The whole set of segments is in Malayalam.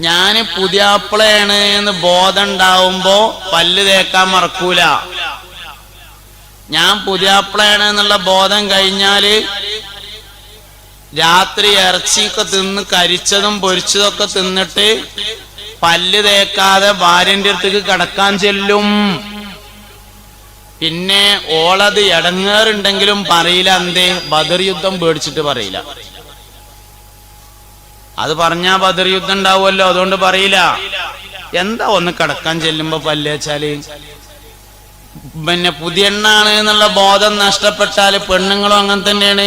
ഞാൻ പുതിയാപ്പിളയാണ് എന്ന് ബോധം ഉണ്ടാവുമ്പോ പല്ല് തേക്കാൻ മറക്കൂല. ഞാൻ പുതിയാപ്പിളയാണ് എന്നുള്ള ബോധം കഴിഞ്ഞാൽ രാത്രി ഇറച്ചിയൊക്കെ തിന്ന് കരിച്ചതും പൊരിച്ചതൊക്കെ തിന്നിട്ട് പല്ല് തേക്കാതെ ഭാര്യന്റെ അടുത്തേക്ക് കടക്കാൻ ചെല്ലും. പിന്നെ ഓളത് ഇടങ്ങേറുണ്ടെങ്കിലും പറയില്ല എന്തേ? ബദർ യുദ്ധം പേടിച്ചിട്ട് പറയില്ല. അത് പറഞ്ഞാ ബദർ യുദ്ധം ഉണ്ടാവുമല്ലോ അതുകൊണ്ട് പറയില്ല. എന്താ ഒന്ന് കടക്കാൻ ചെല്ലുമ്പോ പല്ലേച്ചാൽ പിന്നെ പുതിയ എണ്ണാണ് എന്നുള്ള ബോധം നഷ്ടപ്പെട്ടാൽ പെണ്ണുങ്ങളും അങ്ങനെ തന്നെയാണ്.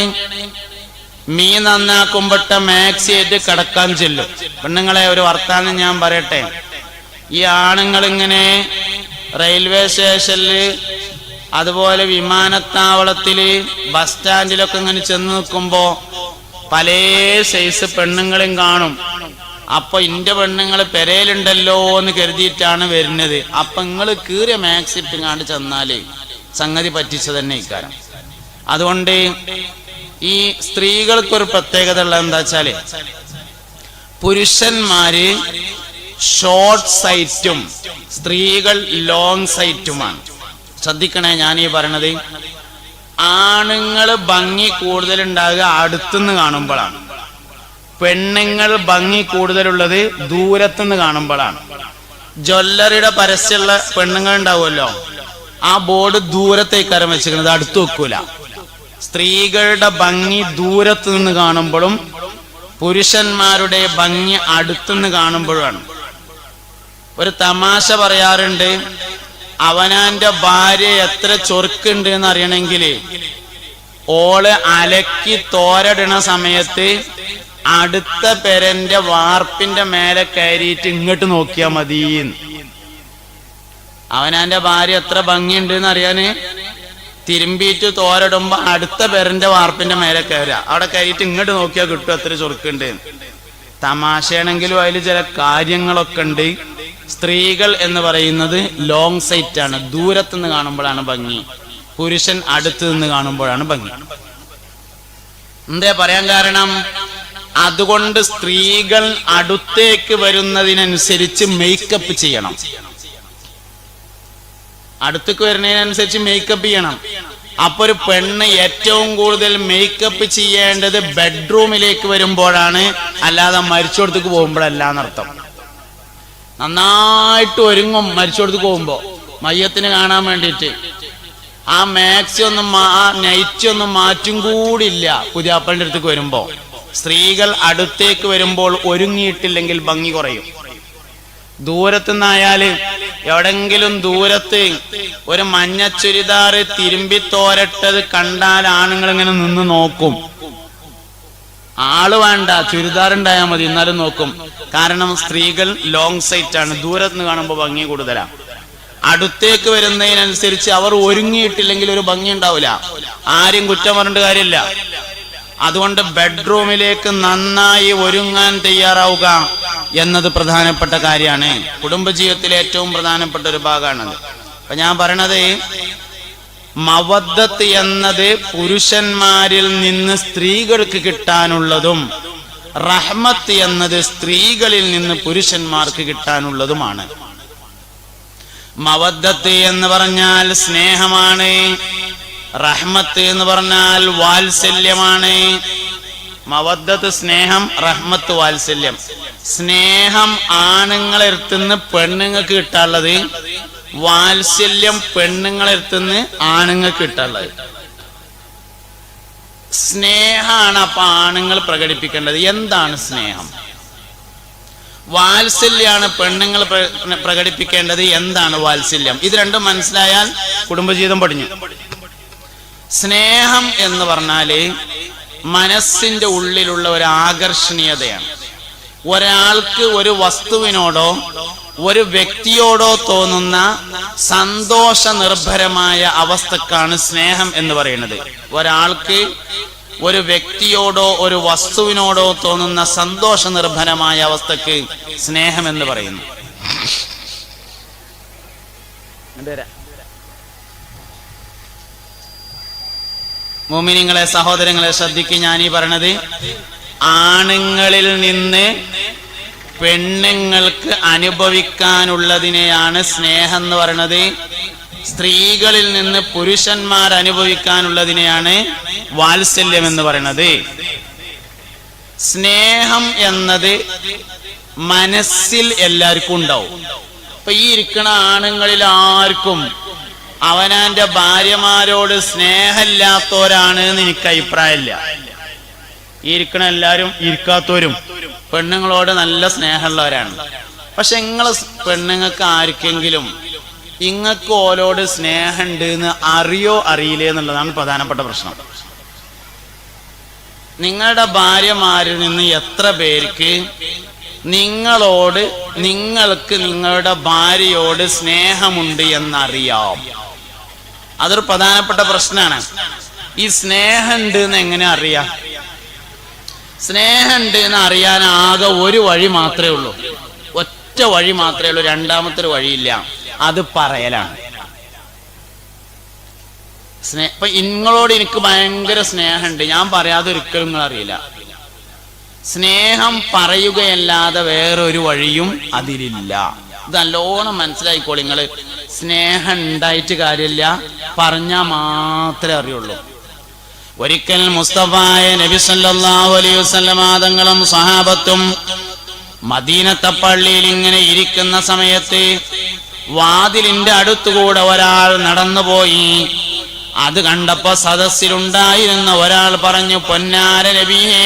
മീ നന്നാക്കുമ്പട്ട മാക്സി ആയിട്ട് കിടക്കാൻ ചെല്ലും. പെണ്ണുങ്ങളെ ഒരു വർത്താനം ഞാൻ പറയട്ടെ. ഈ ആണുങ്ങൾ ഇങ്ങനെ റെയിൽവേ സ്റ്റേഷനിൽ അതുപോലെ വിമാനത്താവളത്തിൽ ബസ് സ്റ്റാൻഡിലൊക്കെ ഇങ്ങനെ ചെന്ന് നിൽക്കുമ്പോ പല സൈസ് പെണ്ണുങ്ങളും കാണും. അപ്പൊ ഇന്റെ പെണ്ണുങ്ങൾ പെരയിലുണ്ടല്ലോ എന്ന് കരുതിയിട്ടാണ് വരുന്നത്. അപ്പൊ നിങ്ങൾ കീറിയ മാക്സ് ഇട്ടുങ്ങാണ്ട് ചെന്നാൽ സംഗതി പറ്റിച്ചു തന്നെ ഇക്കാരം. അതുകൊണ്ട് ഈ സ്ത്രീകൾക്കൊരു പ്രത്യേകത ഉള്ളത് എന്താ വെച്ചാൽ പുരുഷന്മാര് ഷോർട്ട് സൈറ്റും സ്ത്രീകൾ ലോങ് സൈറ്റുമാണ് ശ്രദ്ധിക്കണേ ഞാൻ ഈ പറയണത്. ആണുങ്ങൾ ഭംഗി കൂടുതൽ ഉണ്ടാകുക അടുത്തുനിന്ന് കാണുമ്പോഴാണ്. പെണ്ണുങ്ങൾ ഭംഗി കൂടുതലുള്ളത് ദൂരത്തുനിന്ന് കാണുമ്പോഴാണ്. ജ്വല്ലറിയുടെ പരസ്യമുള്ള പെണ്ണുങ്ങൾ ഉണ്ടാവുമല്ലോ ആ ബോർഡ് ദൂരത്തേക്കാരം വെച്ചിരിക്കുന്നത് അടുത്ത് വെക്കൂല. സ്ത്രീകളുടെ ഭംഗി ദൂരത്തു നിന്ന് കാണുമ്പോഴും പുരുഷന്മാരുടെ ഭംഗി അടുത്തുനിന്ന് കാണുമ്പോഴാണ് ഒരു തമാശ പറയാറുണ്ട് അവനാന്റെ ഭാര്യ എത്ര ചൊറുക്കുണ്ട് എന്ന് അറിയണമെങ്കിൽ ഓൾ അലക്കി തോരടണ സമയത്ത് അടുത്ത പെരന്റെ വാർപ്പിന്റെ മേലെ കയറിയിട്ട് ഇങ്ങോട്ട് നോക്കിയാ മതി അവനാന്റെ ഭാര്യ എത്ര ഭംഗിയുണ്ട് എന്ന് അറിയാന് തിരുമ്പിയിട്ട് തോരടുമ്പോ അടുത്ത പെരന്റെ വാർപ്പിന്റെ മേലെ കയറുക. അവിടെ കയറിയിട്ട് ഇങ്ങോട്ട് നോക്കിയാൽ കിട്ടും എത്ര ചൊറുക്കുണ്ട് തമാശയാണെങ്കിലും അതിൽ ചില കാര്യങ്ങളൊക്കെ ഉണ്ട്. സ്ത്രീകൾ എന്ന് പറയുന്നത് ലോങ് സൈറ്റ് ആണ്. ദൂരത്തുനിന്ന് കാണുമ്പോഴാണ് ഭംഗി. പുരുഷൻ അടുത്ത് നിന്ന് കാണുമ്പോഴാണ് ഭംഗി. എന്താ പറയാൻ കാരണം? അതുകൊണ്ട് സ്ത്രീകൾ അടുത്തേക്ക് വരുന്നതിനനുസരിച്ച് മേക്കപ്പ് ചെയ്യണം. അടുത്തേക്ക് വരുന്നതിനനുസരിച്ച് മേക്കപ്പ് ചെയ്യണം. അപ്പൊ ഒരു പെണ്ണ് ഏറ്റവും കൂടുതൽ മേക്കപ്പ് ചെയ്യേണ്ടത് ബെഡ്റൂമിലേക്ക് വരുമ്പോഴാണ്. അല്ലാതെ മരിച്ചോടത്തേക്ക് പോകുമ്പോഴല്ല എന്നർത്ഥം. നന്നായിട്ട് ഒരുങ്ങും മരിച്ചോടത്തേക്ക് പോകുമ്പോ. മയ്യത്തിന് കാണാൻ വേണ്ടിയിട്ട്. ആ മാക്സി ഒന്നും ആ നൈറ്റ് ഒന്നും മാറ്റും കൂടില്ല പുതിയാപ്പളിന്റെ അടുത്തേക്ക് വരുമ്പോ. സ്ത്രീകൾ അടുത്തേക്ക് വരുമ്പോൾ ഒരുങ്ങിയിട്ടില്ലെങ്കിൽ ഭംഗി കുറയും. ദൂരത്തുനിന്നായാൽ എവിടെങ്കിലും ദൂരത്ത് ഒരു മഞ്ഞ ചുരിദാറ് തിരുമ്പി തോരട്ടത് കണ്ടാൽ ആണുങ്ങൾ ഇങ്ങനെ നിന്ന് നോക്കും. ആൾ വേണ്ട ചുരിദാർ ഉണ്ടായാൽ മതി എന്നാലും നോക്കും. കാരണം സ്ത്രീകൾ ലോങ് സൈറ്റ് ആണ് ദൂരത്ത് നിന്ന് കാണുമ്പോൾ ഭംഗി കൂടുതലാ. അടുത്തേക്ക് വരുന്നതിനനുസരിച്ച് അവർ ഒരുങ്ങിയിട്ടില്ലെങ്കിൽ ഒരു ഭംഗി ഉണ്ടാവില്ല ആരും കുറ്റം പറഞ്ഞിട്ട് കാര്യമില്ല. അതുകൊണ്ട് ബെഡ്റൂമിലേക്ക് നന്നായി ഒരുങ്ങാൻ തയ്യാറാവുക എന്നത് പ്രധാനപ്പെട്ട കാര്യമാണ്. കുടുംബജീവിതത്തിലെ ഏറ്റവും പ്രധാനപ്പെട്ട ഒരു ഭാഗമാണത്. അപ്പൊ ഞാൻ പറയണത് മവദ്ദത്ത് എന്നത് പുരുഷന്മാരിൽ നിന്ന് സ്ത്രീകൾക്ക് കിട്ടാനുള്ളതും റഹ്മത്ത് എന്നത് സ്ത്രീകളിൽ നിന്ന് പുരുഷന്മാർക്ക് കിട്ടാനുള്ളതുമാണ്. മവദ്ദത്ത് എന്ന് പറഞ്ഞാൽ സ്നേഹമാണ് റഹ്മത്ത് എന്ന് പറഞ്ഞാൽ വാത്സല്യമാണ്. മവദ്ദത്ത് സ്നേഹം റഹ്മത്ത് വാത്സല്യം. സ്നേഹം ആണുങ്ങളെടുത്തുനിന്ന് പെണ്ണുങ്ങൾക്ക് കിട്ടാനുള്ളത് വാത്സല്യം പെണ്ണുങ്ങളെടുത്തുനിന്ന് ആണുങ്ങൾക്ക് കിട്ടാനുള്ളത്. സ്നേഹമാണ് അപ്പൊ ആണുങ്ങൾ പ്രകടിപ്പിക്കേണ്ടത്. എന്താണ് സ്നേഹം? വാത്സല്യാണ് പെണ്ണുങ്ങൾ പ്ര- പ്രകടിപ്പിക്കേണ്ടത്. എന്താണ് വാത്സല്യം? ഇത് രണ്ടും മനസ്സിലായാൽ കുടുംബജീവിതം പഠിഞ്ഞു സ്നേഹം എന്ന് പറഞ്ഞാൽ മനസ്സിന്റെ ഉള്ളിലുള്ള ഒരു ആകർഷണീയതയാണ്. ഒരാൾക്ക് ഒരു വസ്തുവിനോടോ ഒരു വ്യക്തിയോടോ തോന്നുന്ന സന്തോഷ നിർഭരമായ അവസ്ഥക്കാണ് സ്നേഹം എന്ന് പറയുന്നത്. ഒരാൾക്ക് ഒരു വ്യക്തിയോടോ ഒരു വസ്തുവിനോടോ തോന്നുന്ന സന്തോഷ നിർഭരമായ അവസ്ഥക്ക് സ്നേഹം എന്ന് പറയുന്നു. മോമിനിങ്ങളെ സഹോദരങ്ങളെ ശ്രദ്ധിക്കും ഞാൻ ഈ പറയണത്. ആണുങ്ങളിൽ നിന്ന് പെണ്ണുങ്ങൾക്ക് അനുഭവിക്കാനുള്ളതിനെയാണ് സ്നേഹം എന്ന് പറയണത്. സ്ത്രീകളിൽ നിന്ന് പുരുഷന്മാർ അനുഭവിക്കാനുള്ളതിനെയാണ് വാത്സല്യം എന്ന് പറയണത്. സ്നേഹം എന്നത് മനസ്സിൽ എല്ലാവർക്കും ഉണ്ടാവും. ഇപ്പൊ ഈ ഇരിക്കുന്ന ആണുങ്ങളിൽ ആർക്കും അവനാന്റെ ഭാര്യമാരോട് സ്നേഹമില്ലാത്തവരാണ് എന്ന് എനിക്ക് അഭിപ്രായമില്ല ഇരിക്കണ എല്ലാരും ഇരിക്കാത്തവരും പെണ്ണുങ്ങളോട് നല്ല സ്നേഹമുള്ളവരാണ്. പക്ഷെ നിങ്ങളെ പെണ്ണുങ്ങൾക്ക് ആർക്കെങ്കിലും ഇങ്ങക്ക് ഓരോട് സ്നേഹമുണ്ട് എന്ന് അറിയോ അറിയില്ലേ എന്നുള്ളതാണ് പ്രധാനപ്പെട്ട പ്രശ്നം. നിങ്ങളുടെ ഭാര്യമാരിൽ നിന്ന് എത്ര പേർക്ക് നിങ്ങളോട് നിങ്ങൾക്ക് നിങ്ങളുടെ ഭാര്യയോട് സ്നേഹമുണ്ട് എന്നറിയാം. അതൊരു പ്രധാനപ്പെട്ട പ്രശ്നമാണ് ഈ സ്നേഹമുണ്ട് എന്ന് എങ്ങനെ അറിയാം? സ്നേഹമുണ്ട് എന്ന് അറിയാൻ ആകെ ഒരു വഴി മാത്രമേ ഉള്ളൂ. ഒറ്റ വഴി മാത്രമേ ഉള്ളൂ. രണ്ടാമത്തെ ഒരു വഴിയില്ല. അത് പറയലാണ്. സ്നേഹ ഇപ്പൊ നിങ്ങളോട് എനിക്ക് ഭയങ്കര സ്നേഹമുണ്ട്. ഞാൻ പറയാതെ ഒരിക്കലും നിങ്ങൾ അറിയില്ല. സ്നേഹം പറയുകയല്ലാതെ വേറൊരു വഴിയും അതിലില്ല. ഇത് നല്ലോണം മനസ്സിലായിക്കോളി നിങ്ങൾ സ്നേഹം ഉണ്ടായിട്ട് കാര്യമില്ല. പറഞ്ഞാൽ മാത്രമേ അറിയുള്ളൂ. ഒരിക്കൽ മുസ്തഫായ നബി സല്ലല്ലാഹു സഹാബത്തും മദീനത്തെ പള്ളിയിൽ ഇങ്ങനെ ഇരിക്കുന്ന സമയത്ത് വാതിലിന്റെ അടുത്തുകൂടെ ഒരാൾ നടന്നുപോയി. അത് കണ്ടപ്പോ സദസ്സിലുണ്ടായിരുന്ന ഒരാൾ പറഞ്ഞു പൊന്നാര നബിയേ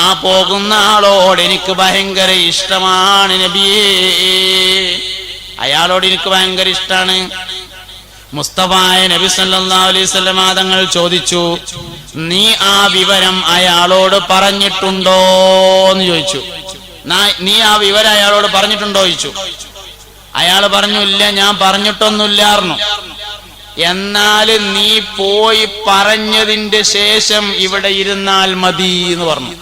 ആ പോകുന്ന ആളോട് എനിക്ക് ഭയങ്കര ഇഷ്ടമാണ് നബിയേ. അയാളോട് എനിക്ക് ഭയങ്കര ഇഷ്ടമാണ് മുസ്തഫായ നബി സല്ലല്ലാഹു അലൈഹി വസല്ലമ തങ്ങൾ ചോദിച്ചു നീ ആ വിവരം അയാളോട് പറഞ്ഞിട്ടുണ്ടോ? എന്ന് ചോദിച്ചു. നീ ആ വിവരം അയാളോട് പറഞ്ഞിട്ടുണ്ടോ? ചോദിച്ചു. അയാൾ പറഞ്ഞു ഇല്ല ഞാൻ പറഞ്ഞിട്ടൊന്നുമില്ലായിരുന്നു എന്നാൽ നീ പോയി പറഞ്ഞതിന്റെ ശേഷം ഇവിടെ ഇരുന്നാൽ മതി എന്ന് പറഞ്ഞു.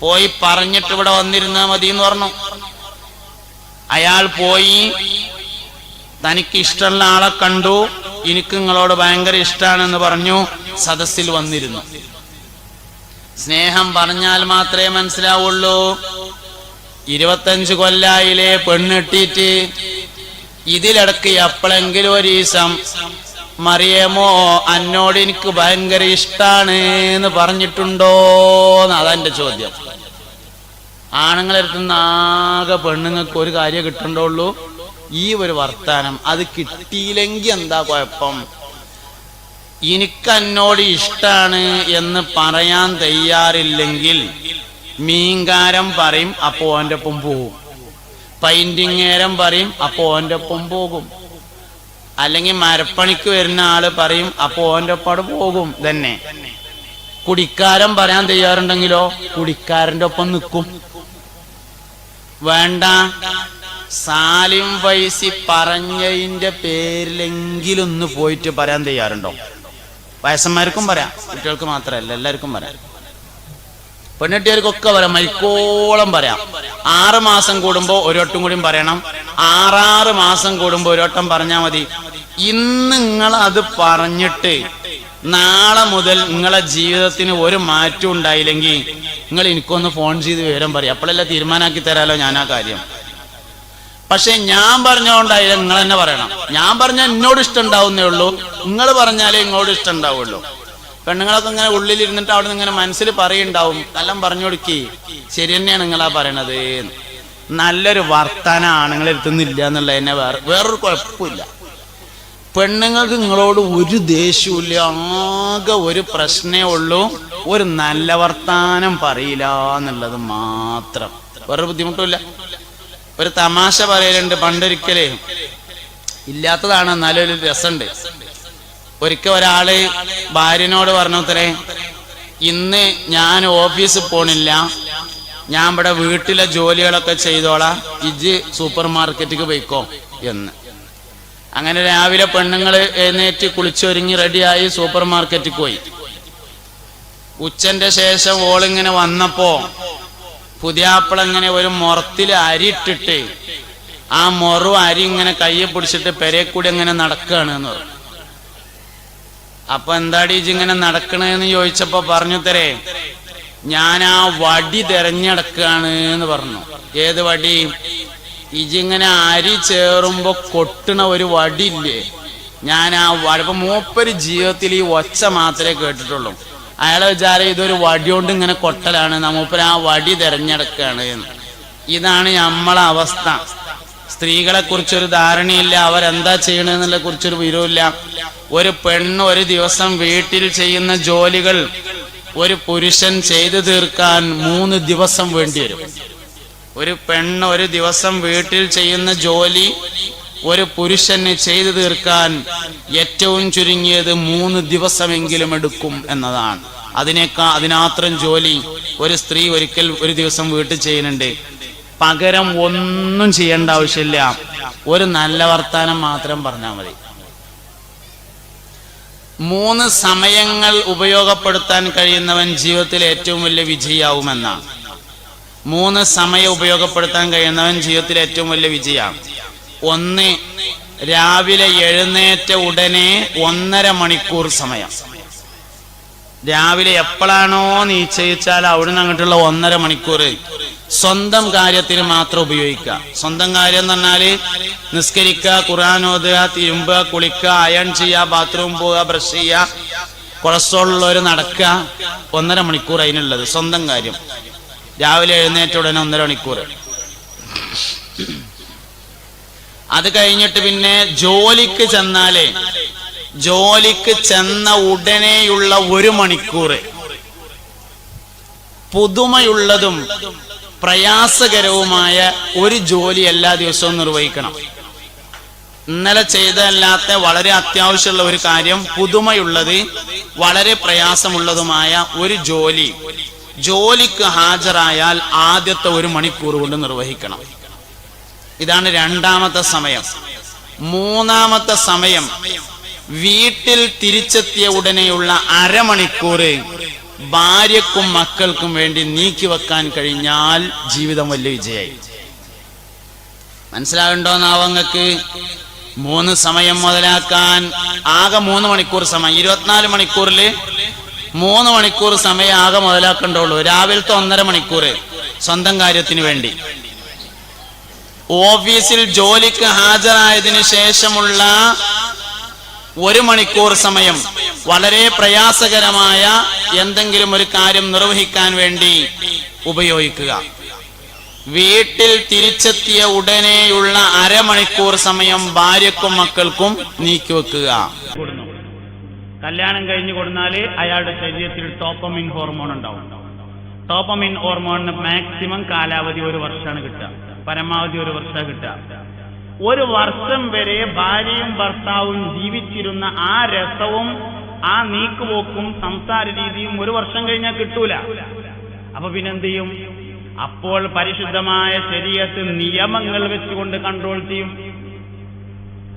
പോയി പറഞ്ഞിട്ട് ഇവിടെ വന്നിരുന്നാൽ മതി എന്ന് പറഞ്ഞു. അയാൾ പോയി തനിക്ക് ഇഷ്ടമുള്ള ആളെ കണ്ടു. എനിക്ക് നിങ്ങളോട് ഭയങ്കര ഇഷ്ടമാണെന്ന് പറഞ്ഞു. സദസ്സിൽ വന്നിരുന്നു. സ്നേഹം പറഞ്ഞാൽ മാത്രമേ മനസ്സിലാവുള്ളൂ. ഇരുപത്തഞ്ച് കൊല്ലായിലെ പെണ്ണിട്ടിട്ട് ഇതിലിടക്ക് എപ്പോഴെങ്കിലും ഒരു ദിവസം മറിയമോ അന്നോട് എനിക്ക് ഭയങ്കര ഇഷ്ടാണ് എന്ന് പറഞ്ഞിട്ടുണ്ടോ എന്ന് അതെന്റെ ചോദ്യം. ആണുങ്ങളെടുത്തുന്ന ആകെ പെണ്ണുങ്ങൾക്ക് ഒരു കാര്യം കിട്ടണ്ടുള്ളൂ ഈ ഒരു വർത്താനം അത് കിട്ടിയില്ലെങ്കിൽ എന്താ കുഴപ്പം? എനിക്ക് എന്നോട് ഇഷ്ടാണ് എന്ന് പറയാൻ തയ്യാറില്ലെങ്കിൽ മീൻകാരം പറയും അപ്പോ ഓന്റെ ഒപ്പം പോകും. പൈന്റിങ്ങേരം പറയും അപ്പോ ഓന്റെ ഒപ്പം പോകും. അല്ലെങ്കിൽ മരപ്പണിക്ക് വരുന്ന ആൾ പറയും അപ്പോ ഓന്റെ ഒപ്പം പോകും തന്നെ. കുടിക്കാരൻ പറയാൻ തയ്യാറുണ്ടെങ്കിലോ? കുടിക്കാരന്റെ ഒപ്പം നിൽക്കും. വേണ്ട. സാലിം വൈസി പറഞ്ഞതിന്റെ പേരിലെങ്കിലും ഒന്ന് പോയിട്ട് പറയാൻ തയ്യാറുണ്ടോ? വയസ്സന്മാർക്കും പറയാം കുട്ടികൾക്ക് മാത്രമല്ല എല്ലാവർക്കും പറയാം. പെണ്ണുട്ടികൾക്കൊക്കെ പറയാം മരിക്കോളം പറയാം. ആറ് മാസം കൂടുമ്പോ ഒരോട്ടം കൂടിയും പറയണം. ആറാറ് മാസം കൂടുമ്പോ ഒരോട്ടം പറഞ്ഞാൽ മതി. ഇന്ന് നിങ്ങൾ അത് പറഞ്ഞിട്ട് നാളെ മുതൽ നിങ്ങളെ ജീവിതത്തിന് ഒരു മാറ്റം ഉണ്ടായില്ലെങ്കിൽ നിങ്ങൾ എനിക്കൊന്ന് ഫോൺ ചെയ്ത് വിവരം പറയും. അപ്പോഴല്ല തീരുമാനമാക്കി തരാലോ ഞാൻ ആ കാര്യം. പക്ഷെ ഞാൻ പറഞ്ഞോണ്ടായില്ല നിങ്ങൾ തന്നെ പറയണം. ഞാൻ പറഞ്ഞ എന്നോട് ഇഷ്ടം ഉണ്ടാവുന്നേ ഉള്ളൂ. നിങ്ങൾ പറഞ്ഞാലേ ഇങ്ങോട്ട് ഇഷ്ടം ഉണ്ടാവുള്ളൂ പെണ്ണുങ്ങളൊക്കെ ഇങ്ങനെ ഉള്ളിലിരുന്നിട്ട് അവിടെ ഇങ്ങനെ മനസ്സിൽ പറയുണ്ടാവും. എല്ലാം പറഞ്ഞു കൊടുക്കി. ശരി തന്നെയാണ് നിങ്ങളാ പറയണത്. എന്ന്. നല്ലൊരു വർത്തനാണ് നിങ്ങൾ എത്തുന്നില്ല എന്നുള്ള തന്നെ വേറെ വേറൊരു കുഴപ്പമില്ല. പെണ്ണുങ്ങൾക്ക് നിങ്ങളോട് ഒരു ദേഷ്യമില്ല ആകെ ഒരു പ്രശ്നമേ ഉള്ളൂ. ഒരു നല്ല വർത്താനം പറയില്ല എന്നുള്ളത് മാത്രം. വേറൊരു ബുദ്ധിമുട്ടില്ല ഒരു തമാശ പറയലുണ്ട് പണ്ടൊരിക്കലേ. ഇല്ലാത്തതാണ് എന്നാലും ഒരു രസമുണ്ട് ഒരിക്കൽ ഒരാൾ ഭാര്യനോട് പറഞ്ഞത്രേ ഇന്ന് ഞാൻ ഓഫീസിൽ പോണില്ല. ഞാൻ ഇവിടെ വീട്ടിലെ ജോലികളൊക്കെ ചെയ്തോളാം. ഇജ് സൂപ്പർ മാർക്കറ്റിക്ക് പോയിക്കോ. എന്ന്. അങ്ങനെ രാവിലെ പെണ്ണുങ്ങൾ എഴുന്നേറ്റ് കുളിച്ചൊരുങ്ങി റെഡിയായി സൂപ്പർ മാർക്കറ്റിൽ പോയി. ഉച്ചന്റെ ശേഷം ഓളിങ്ങനെ വന്നപ്പോ പുതിയാപ്പിള ഇങ്ങനെ ഒരു മുറത്തിൽ അരി ഇട്ടിട്ട് ആ മുറു അരി ഇങ്ങനെ കയ്യെ പിടിച്ചിട്ട് പെരേ കൂടി ഇങ്ങനെ നടക്കുകയാണ് എന്ന് പറഞ്ഞു. അപ്പൊ എന്താടി ഇങ്ങനെ നടക്കണേന്ന് ചോദിച്ചപ്പോ പറഞ്ഞു തരേ ഞാൻ ആ വടി തെരഞ്ഞെടുക്കാണ് എന്ന് പറഞ്ഞു. ഏത് വടി? ഇജിങ്ങനെ അരി ചേറുമ്പോ കൊട്ടണ ഒരു വടിയില്ലേ ഞാൻ ആ വടി ഇപ്പൊ മൂപ്പര് ജീവിതത്തിൽ ഈ ഒച്ച മാത്രമേ കേട്ടിട്ടുള്ളൂ. അയാളെ വിചാരം ഇതൊരു വടി കൊണ്ട് ഇങ്ങനെ കൊട്ടലാണ്. ന്നാ ആ വടി തിരഞ്ഞെടുക്കുകയാണ് എന്ന്. ഇതാണ് നമ്മളെ അവസ്ഥ. സ്ത്രീകളെ കുറിച്ചൊരു ധാരണയില്ല. അവരെന്താ ചെയ്യണെന്നുള്ള കുറിച്ചൊരു വിരുവില്ല ഒരു പെണ്ണ് ഒരു ദിവസം വീട്ടിൽ ചെയ്യുന്ന ജോലികൾ ഒരു പുരുഷൻ ചെയ്തു തീർക്കാൻ മൂന്ന് ദിവസം വേണ്ടി വരും. ഒരു പെണ്ണ് ഒരു ദിവസം വീട്ടിൽ ചെയ്യുന്ന ജോലി ഒരു പുരുഷന് ചെയ്തു തീർക്കാൻ ഏറ്റവും ചുരുങ്ങിയത് മൂന്ന് ദിവസമെങ്കിലും എടുക്കും എന്നതാണ്. അതിനേക്കാ അതിനാത്രം ജോലി ഒരു സ്ത്രീ ഒരിക്കൽ ഒരു ദിവസം വീട്ടിൽ ചെയ്യുന്നുണ്ട്. പകരം ഒന്നും ചെയ്യേണ്ട ആവശ്യമില്ല. ഒരു നല്ല വർത്താനം മാത്രം പറഞ്ഞാൽ മതി. മൂന്ന് സമയങ്ങൾ ഉപയോഗപ്പെടുത്താൻ കഴിയുന്നവൻ ജീവിതത്തിൽ ഏറ്റവും വലിയ വിജയാവുമെന്നാണ് മൂന്ന് സമയം ഉപയോഗപ്പെടുത്താൻ കഴിയുന്നവൻ ജീവിതത്തിൽ ഏറ്റവും വലിയ വിജയമാണ് ഒന്ന് രാവിലെ എഴുന്നേറ്റ ഉടനെ ഒന്നര മണിക്കൂർ സമയം. രാവിലെ എപ്പോഴാണോ നിശ്ചയിച്ചാൽ അവിടുന്ന് അങ്ങോട്ടുള്ള ഒന്നര മണിക്കൂർ. സ്വന്തം കാര്യത്തിന് മാത്രം ഉപയോഗിക്കുക. സ്വന്തം കാര്യം എന്ന് പറഞ്ഞാൽ നിസ്കരിക്കുക ഖുറാൻ ഓതുക തിരുമ്പുക കുളിക്കുക അയൺ ചെയ്യുക ബാത്റൂം പോവുക ബ്രഷ് ചെയ്യുക കൊളസ്ട്രോൾ ഉള്ളവർ നടക്കുക. ഒന്നര മണിക്കൂർ അതിനുള്ളത് സ്വന്തം കാര്യം. രാവിലെ എഴുന്നേറ്റ ഉടനെ ഒന്നര മണിക്കൂർ. അത് കഴിഞ്ഞിട്ട് പിന്നെ ജോലിക്ക് ചെന്നാലേ ജോലിക്ക് ചെന്ന ഉടനെയുള്ള ഒരു മണിക്കൂർ പുതുമയുള്ളതും പ്രയാസകരവുമായ ഒരു ജോലി എല്ലാ ദിവസവും നിർവഹിക്കണം. ഇന്നലെ ചെയ്തല്ലാത്ത വളരെ അത്യാവശ്യമുള്ള ഒരു കാര്യം പുതുമയുള്ളത് വളരെ പ്രയാസമുള്ളതുമായ ഒരു ജോലി. ജോലിക്ക് ഹാജരായാൽ ആദ്യത്തെ ഒരു മണിക്കൂർ കൊണ്ട് നിർവഹിക്കണം. ഇതാണ് രണ്ടാമത്തെ സമയം. മൂന്നാമത്തെ സമയം വീട്ടിൽ തിരിച്ചെത്തിയ ഉടനെയുള്ള അരമണിക്കൂർ ഭാര്യക്കും മക്കൾക്കും വേണ്ടി നീക്കി വെക്കാൻ കഴിഞ്ഞാൽ ജീവിതം വലിയ വിജയായി മനസ്സിലാകണ്ടോന്നാവങ്ങൾക്ക് മൂന്ന് സമയം മുതലാക്കാൻ ആകെ മൂന്ന് മണിക്കൂർ സമയം. ഇരുപത്തിനാല് മണിക്കൂറിൽ മൂന്ന് മണിക്കൂർ സമയം ആകെ മുതലാക്കണ്ടുള്ളൂ രാവിലത്തെ ഒന്നര മണിക്കൂർ സ്വന്തം കാര്യത്തിന് വേണ്ടി. ഓഫീസിൽ ജോലിക്ക് ഹാജരായതിനു ശേഷമുള്ള ഒരു മണിക്കൂർ സമയം വളരെ പ്രയാസകരമായ എന്തെങ്കിലും ഒരു കാര്യം നിർവഹിക്കാൻ വേണ്ടി ഉപയോഗിക്കുക. വീട്ടിൽ തിരിച്ചെത്തിയ ഉടനെയുള്ള അരമണിക്കൂർ സമയം ഭാര്യക്കും മക്കൾക്കും നീക്കിവെക്കുക കല്യാണം കഴിഞ്ഞു കൊടുന്നാൽ അയാളുടെ ശരീരത്തിൽ ടോപ്പമിൻ ഹോർമോൺ ഉണ്ടാവും. ടോപ്പമിൻ ഹോർമോണിന് മാക്സിമം കാലാവധി ഒരു വർഷമാണ് കിട്ടുക. പരമാവധി ഒരു വർഷം കിട്ടുക. ഒരു വർഷം വരെ ഭാര്യയും ഭർത്താവും ജീവിച്ചിരുന്ന ആ രസവും ആ നീക്കുപോക്കും സംസാര രീതിയും ഒരു വർഷം കഴിഞ്ഞാൽ കിട്ടൂല. അപ്പൊ പിന്നെന്ത് ചെയ്യും അപ്പോൾ പരിശുദ്ധമായ ശരീരത്തിൽ നിയമങ്ങൾ വെച്ചുകൊണ്ട് കൺട്രോൾ ചെയ്യും.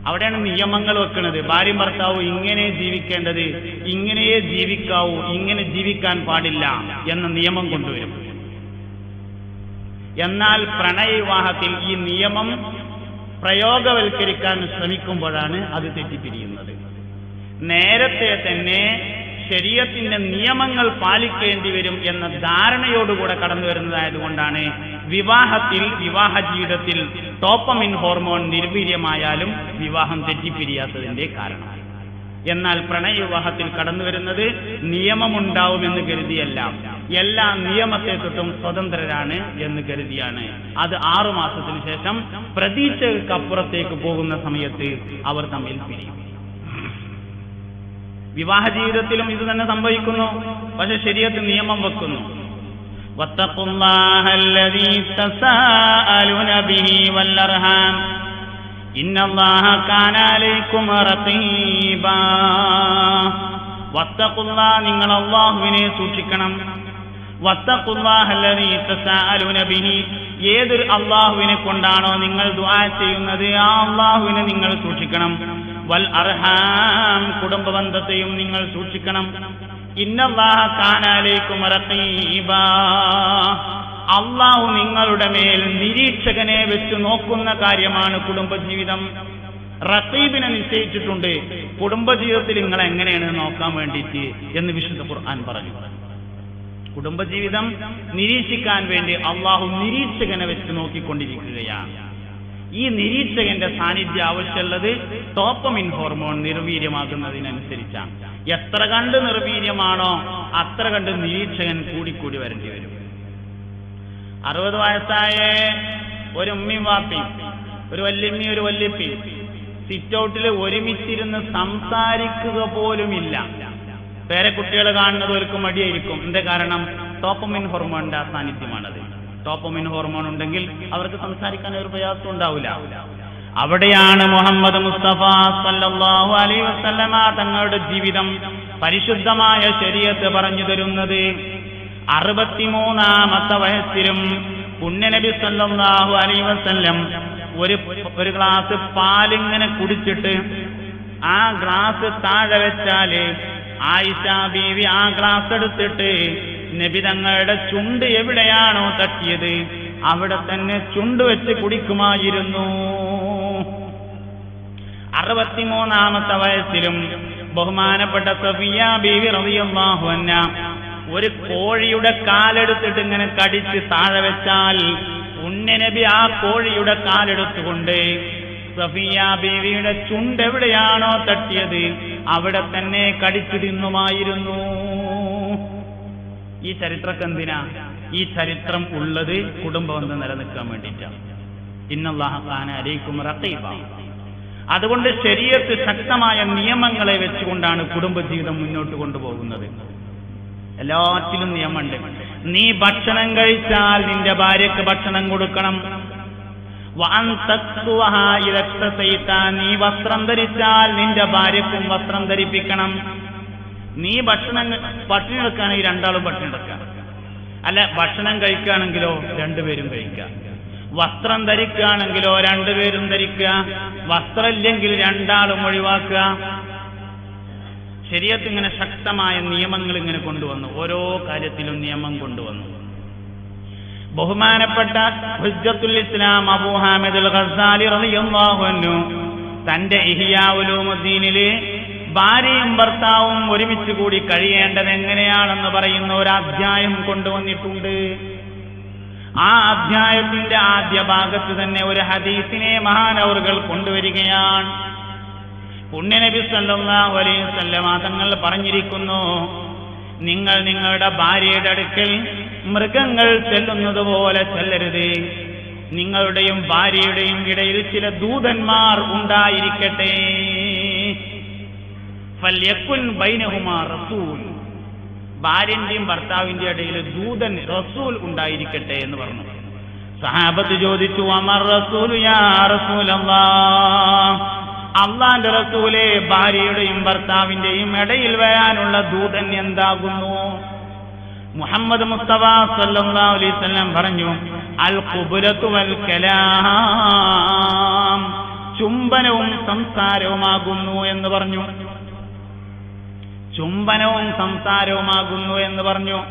അവിടെയാണ് നിയമങ്ങൾ വെക്കുന്നത് ഭാര്യയും ഭർത്താവും ഇങ്ങനെ ജീവിക്കേണ്ടത് ഇങ്ങനെയേ ജീവിക്കാവൂ ഇങ്ങനെ ജീവിക്കാൻ പാടില്ല എന്ന നിയമം കൊണ്ടുവരും. എന്നാൽ പ്രണയവിവാഹത്തിൽ ഈ നിയമം പ്രയോഗവൽക്കരിക്കാൻ ശ്രമിക്കുമ്പോഴാണ് അത് തെറ്റിപ്പിരിയുന്നത്. നേരത്തെ തന്നെ ശരീരത്തിന്റെ നിയമങ്ങൾ പാലിക്കേണ്ടി വരും എന്ന ധാരണയോടുകൂടെ കടന്നു വരുന്നതായതുകൊണ്ടാണ് വിവാഹത്തിൽ വിവാഹ ജീവിതത്തിൽ ടോപ്പമിൻ ഹോർമോൺ നിർവീര്യമായാലും വിവാഹം തെറ്റിപ്പിരിയാത്തതിന്റെ കാരണം. എന്നാൽ പ്രണയവിവാഹത്തിൽ കടന്നു വരുന്നത് നിയമമുണ്ടാവുമെന്ന് കരുതിയല്ല. എല്ലാ നിയമത്തെ തൊട്ടും സ്വതന്ത്രരാണ് എന്ന് കരുതിയാണ്. അത് ആറു മാസത്തിന് ശേഷം പ്രതീക്ഷകൾക്കപ്പുറത്തേക്ക് പോകുന്ന സമയത്ത് അവർ തമ്മിൽ പിരിയും. വിവാഹ ജീവിതത്തിലും ഇത് തന്നെ സംഭവിക്കുന്നു. പക്ഷെ ശരീരത്ത് നിയമം വെക്കുന്നു. നിങ്ങൾ അള്ളാഹുവിനെ സൂക്ഷിക്കണം. ഏതൊരു അള്ളാഹുവിനെ കൊണ്ടാണോ നിങ്ങൾ ദുആ ചെയ്യുന്നത് ആ അള്ളാഹുവിനെ നിങ്ങൾ സൂക്ഷിക്കണം. വൽ അർഹാം കുടുംബ ബന്ധത്തെയും നിങ്ങൾ സൂക്ഷിക്കണം. ഇന്നല്ലാഹ കാനാലേക്കും അള്ളാഹു നിങ്ങളുടെ മേൽ നിരീക്ഷകനെ വെച്ച് നോക്കുന്ന കാര്യമാണ് കുടുംബജീവിതം. റത്തീബിനെ നിശ്ചയിച്ചിട്ടുണ്ട്. കുടുംബജീവിതത്തിൽ നിങ്ങൾ എങ്ങനെയാണ് നോക്കാൻ വേണ്ടിയിട്ട് എന്ന് വിശുദ്ധ ഖുർആൻ പറഞ്ഞു. കുടുംബജീവിതം നിരീക്ഷിക്കാൻ വേണ്ടി അള്ളാഹു നിരീക്ഷകനെ വെച്ച് നോക്കിക്കൊണ്ടിരിക്കുകയാണ്. ഈ നിരീക്ഷകന്റെ സാന്നിധ്യം ആവശ്യമുള്ളത് ടോപ്പമിൻ ഹോർമോൺ നിർവീര്യമാകുന്നതിനനുസരിച്ചാണ്. എത്ര കണ്ട് നിർവീര്യമാണോ അത്ര കണ്ട് നിരീക്ഷകൻ കൂടിക്കൂടി വരേണ്ടി വരും. അറുപത് വയസ്സായ ഒരു ഉമ്മയും വാപ്പി ഒരു വല്യമ്മി ഒരു വല്യപ്പി സിറ്റ് ഔട്ടിൽ ഒരുമിച്ചിരുന്ന് സംസാരിക്കുക പോലുമില്ല. പേരക്കുട്ടികൾ കാണുന്നത് ഒരു മടിയായിരിക്കും. എന്താ കാരണം? ടോപ്പമിൻ ഹോർമോണിന്റെ അസാന്നിധ്യമാണത്. സാന്നിധ്യമാണത് ടോപ്പമിൻ ഹോർമോൺ ഉണ്ടെങ്കിൽ അവർക്ക് സംസാരിക്കാൻ ഒരു പ്രയാസം ഉണ്ടാവില്ല. അവിടെയാണ് മുഹമ്മദ് മുസ്തഫ സല്ലല്ലാഹു അലൈഹി വസല്ലമ തങ്ങളുടെ ജീവിതം പരിശുദ്ധമായ ശരീരത്ത് പറഞ്ഞു തരുന്നത്. അറുപത്തിമൂന്നാമത്തെ വയസ്സിലും പുണ്യനബി സല്ലല്ലാഹു അലൈഹി വസല്ലം ഒരു ഒരു ഗ്ലാസ് പാലിങ്ങനെ കുടിച്ചിട്ട് ആ ഗ്ലാസ് താഴെ വെച്ചാൽ ആയിഷ ബീവി ആ ഗ്ലാസ് എടുത്തിട്ട് നബി തങ്ങളുടെ ചുണ്ട് എവിടെയാണോ തട്ടിയത്? അവിടെ തന്നെ ചുണ്ട് വെച്ച് കുടിക്കുമായിരുന്നു. അറുപത്തിമൂന്നാമത്തെ വയസ്സിലും ബഹുമാനപ്പെട്ട സഫിയ ബീവി അൻഹ ഒരു കോഴിയുടെ കാലെടുത്തിട്ട് ഇങ്ങനെ കടിച്ച് താഴെ വെച്ചാൽ ഉണ്യനബി ആ കോഴിയുടെ കാലെടുത്തുകൊണ്ട് സഫിയ ബീവിയുടെ ചുണ്ട് എവിടെയാണോ തട്ടിയത്? അവിടെ തന്നെ കടിച്ചു തിന്നുമായിരുന്നു ഈ ചരിത്രക്ക് എന്തിനാ? ഈ ചരിത്രം ഉള്ളത് കുടുംബബന്ധം നിലനിൽക്കാൻ വേണ്ടിയിട്ടാണ് ഇന്നല്ലാഹാൻ അലൈക്കും റഖീബ. അതുകൊണ്ട് ശരീരത്ത് ശക്തമായ നിയമങ്ങളെ വെച്ചുകൊണ്ടാണ് കുടുംബജീവിതം മുന്നോട്ട് കൊണ്ടുപോകുന്നത്. എല്ലാറ്റിലും നിയമമുണ്ട്. നീ ഭക്ഷണം കഴിച്ചാൽ നിന്റെ ഭാര്യക്ക് ഭക്ഷണം കൊടുക്കണം. നീ വസ്ത്രം ധരിച്ചാൽ നിന്റെ ഭാര്യക്കും വസ്ത്രം ധരിപ്പിക്കണം. നീ ഭക്ഷണം ഭക്ഷണം എടുക്കുകയാണെങ്കിൽ രണ്ടാളും ഭക്ഷണം എടുക്കാം അല്ല ഭക്ഷണം കഴിക്കുകയാണെങ്കിലോ രണ്ടുപേരും കഴിക്കുക. വസ്ത്രം ധരിക്കുകയാണെങ്കിലോ രണ്ടുപേരും ധരിക്കുക. വസ്ത്രമില്ലെങ്കിൽ രണ്ടാളും ഒഴിവാക്കുക. ശരീരത്തിങ്ങനെ ശക്തമായ നിയമങ്ങൾ ഇങ്ങനെ കൊണ്ടുവന്നു. ഓരോ കാര്യത്തിലും നിയമം കൊണ്ടുവന്നു. ബഹുമാനപ്പെട്ട ഹുജ്ജത്തുൽ ഇസ്ലാം അബൂ ഹാമിദ് അൽ ഖസാലി തന്റെ ഇഹിയാ ഭാര്യയും ഭർത്താവും ഒരുമിച്ച് കൂടി കഴിയേണ്ടത് എങ്ങനെയാണെന്ന് പറയുന്ന ഒരു അധ്യായം കൊണ്ടുവന്നിട്ടുണ്ട്. ആ അധ്യായത്തിന്റെ ആദ്യ ഭാഗത്ത് തന്നെ ഒരു ഹദീസിനെ മഹാനവറുകൾ കൊണ്ടുവരികയാണ്. പുണ്യനബി സല്ലല്ലാഹു അലൈഹി തങ്ങൾ പറഞ്ഞിരിക്കുന്നു നിങ്ങൾ നിങ്ങളുടെ ഭാര്യയുടെ അടുക്കൽ മൃഗങ്ങൾ ചെല്ലുന്നത് പോലെ ചെല്ലരുത്. നിങ്ങളുടെയും ഭാര്യയുടെയും ഇടയിൽ ചില ദൂതന്മാർ ഉണ്ടായിരിക്കട്ടെ. ഫല്യക്കുൻ ബൈനഹുമാ റസൂൽ. ഭാര്യന്റെയും ഭർത്താവിന്റെ ഇടയിൽ ദൂതൻ റസൂൽ ഉണ്ടായിരിക്കട്ടെ എന്ന് പറഞ്ഞു. സഹാബത്ത് ചോദിച്ചു അമർ റസൂൽ യാ റസൂലല്ലാ. അള്ളാന്റെ റസൂലെ ഭാര്യയുടെയും ഭർത്താവിന്റെയും ഇടയിൽ വരാനുള്ള ദൂതൻ എന്താകുന്നു? മുഹമ്മദ് മുസ്തഫ സല്ലല്ലാഹു അലൈഹി വസല്ലം പറഞ്ഞു അൽ ഖുബുലത്തു വൽ കലാം. ചുംബനവും സംസാരവുമാകുന്നു എന്ന് പറഞ്ഞു. ചുംബനവും സംസാരവുമാകുന്നു എന്ന് പറഞ്ഞു.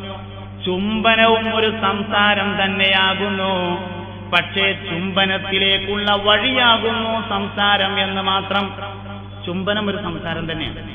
ചുംബനവും ഒരു സംസാരം തന്നെയാകുന്നു. പക്ഷേ ചുംബനത്തിലേക്കുള്ള വഴിയാകുന്നു സംസാരം എന്ന് മാത്രം. ചുംബനം ഒരു സംസാരം തന്നെയാണ്.